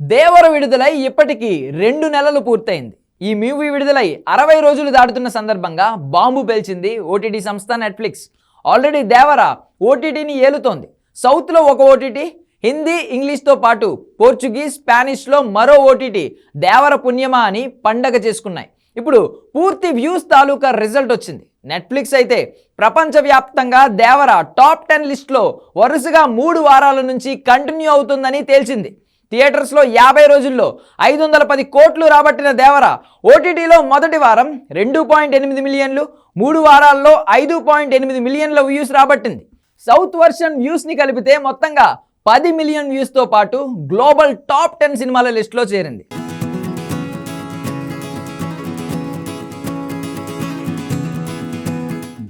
దేవర విడుదలై ఇప్పటికీ రెండు నెలలు పూర్తయింది. ఈ మూవీ విడుదలై అరవై రోజులు దాటుతున్న సందర్భంగా బాంబు పేల్చింది ఓటీటీ సంస్థ నెట్ఫ్లిక్స్. ఆల్రెడీ దేవర ఓటీటీని ఏలుతోంది. సౌత్లో ఒక ఓటీటీ హిందీ ఇంగ్లీష్తో పాటు పోర్చుగీస్ స్పానిష్లో మరో ఓటీటీ దేవర పుణ్యమా అని పండగ చేసుకున్నాయి. ఇప్పుడు పూర్తి వ్యూస్ తాలూకా రిజల్ట్ వచ్చింది. నెట్ఫ్లిక్స్ అయితే ప్రపంచవ్యాప్తంగా దేవర టాప్ టెన్ లిస్ట్లో వరుసగా మూడు వారాల నుంచి కంటిన్యూ అవుతుందని తేల్చింది. థియేటర్స్లో యాభై రోజుల్లో ఐదు వందల పది కోట్లు రాబట్టిన దేవర ఓటీటీలో మొదటి వారం రెండు పాయింట్ ఎనిమిది మిలియన్లు మూడు వారాల్లో ఐదు పాయింట్ ఎనిమిది మిలియన్ల వ్యూస్ రాబట్టింది. సౌత్ వర్షన్ వ్యూస్ని కలిపితే మొత్తంగా పది మిలియన్ వ్యూస్తో పాటు గ్లోబల్ టాప్ టెన్ సినిమాల లిస్టులో చేరింది.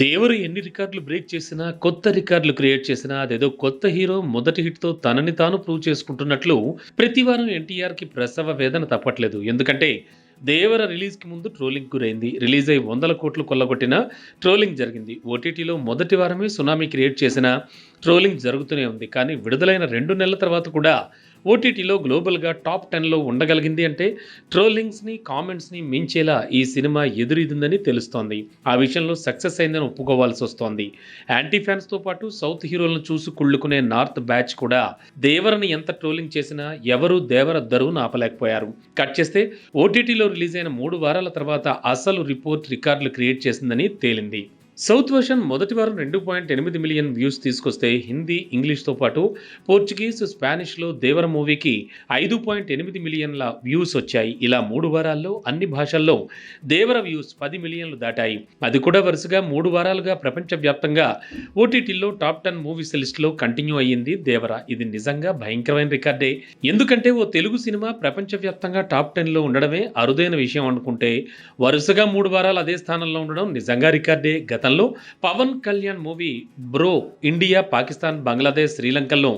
దేవరు ఎన్ని రికార్డులు బ్రేక్ చేసినా కొత్త రికార్డులు క్రియేట్ చేసినా అదేదో కొత్త హీరో మొదటి హిట్తో తనని తాను ప్రూవ్ చేసుకుంటున్నట్లు ప్రతి వారం ఎన్టీఆర్కి ప్రసవ వేదన తప్పట్లేదు. ఎందుకంటే దేవర రిలీజ్కి ముందు ట్రోలింగ్ గురైంది. రిలీజ్ అయి వందల కోట్లు కొల్లగొట్టిన ట్రోలింగ్ జరిగింది. ఓటీటీలో మొదటి వారమే సునామీ క్రియేట్ చేసిన ట్రోలింగ్ జరుగుతూనే ఉంది. కానీ విడుదలైన రెండు నెలల తర్వాత కూడా ఓటీటీలో గ్లోబల్గా టాప్ టెన్లో ఉండగలిగింది అంటే ట్రోలింగ్స్ని కామెంట్స్ని మించేలా ఈ సినిమా ఎదురీదిందని తెలుస్తోంది. ఆ విషయంలో సక్సెస్ అయిందని ఒప్పుకోవాల్సి వస్తోంది. యాంటీ ఫ్యాన్స్తో పాటు సౌత్ హీరోలను చూసి కుళ్ళుకునే నార్త్ బ్యాచ్ కూడా దేవరని ఎంత ట్రోలింగ్ చేసినా ఎవరూ దేవర దరువును ఆపలేకపోయారు కట్ చేస్తే ఓటీటీలో రిలీజ్ అయిన మూడు వారాల తర్వాత అసలు రిపోర్ట్ రికార్డులు క్రియేట్ చేసిందని తేలింది. సౌత్ వర్షన్ మొదటి వారం రెండు పాయింట్ ఎనిమిది మిలియన్ వ్యూస్ తీసుకొస్తే హిందీ ఇంగ్లీష్తో పాటు పోర్చుగీస్ స్పానిష్లో దేవర మూవీకి ఐదు పాయింట్ ఎనిమిది మిలియన్ల వ్యూస్ వచ్చాయి. ఇలా మూడు వారాల్లో అన్ని భాషల్లో దేవర వ్యూస్ పది మిలియన్లు దాటాయి. అది కూడా వరుసగా మూడు వారాలుగా ప్రపంచవ్యాప్తంగా ఓటీటీలో టాప్ టెన్ మూవీస్ లిస్టులో కంటిన్యూ అయ్యింది దేవర. ఇది నిజంగా భయంకరమైన రికార్డే. ఎందుకంటే ఓ తెలుగు సినిమా ప్రపంచవ్యాప్తంగా టాప్ టెన్లో ఉండడమే అరుదైన విషయం అనుకుంటే వరుసగా మూడు వారాలు అదే స్థానంలో ఉండడం నిజంగా రికార్డే. గత గతంలో Pawan Kalyan movie bro India Pakistan Bangladesh శ్రీలంకల్లో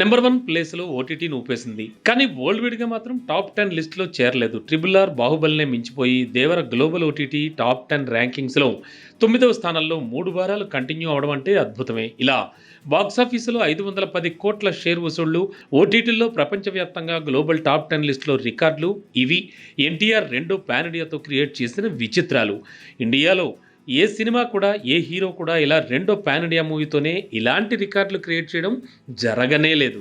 నెంబర్ వన్ ప్లేస్లో ఓటీటీని ఊపేసింది. కానీ వరల్డ్ వైడ్గా మాత్రం టాప్ టెన్ లిస్ట్లో చేరలేదు. ట్రిబుల్ ఆర్ బాహుబలినే మించిపోయి Devara global OTT top ten ర్యాంకింగ్స్లో తొమ్మిదవ స్థానంలో మూడు వారాలు కంటిన్యూ అవడం అంటే అద్భుతమే. ఇలా బాక్సాఫీసులో ఐదు వందల పది కోట్ల షేర్ వసూళ్ళు ఓటీటీల్లో ప్రపంచవ్యాప్తంగా గ్లోబల్ టాప్ టెన్ లిస్టులో రికార్డులు ఇవి. ఎన్టీఆర్ రెండో పాన్ ఇండియాతో క్రియేట్ చేసిన విచిత్రాలు. ఇండియాలో ఏ సినిమా కూడా ఏ హీరో కూడా ఇలా రెండో పాన్ ఇండియా మూవీతోనే ఇలాంటి రికార్డులు క్రియేట్ చేయడం జరగనే లేదు.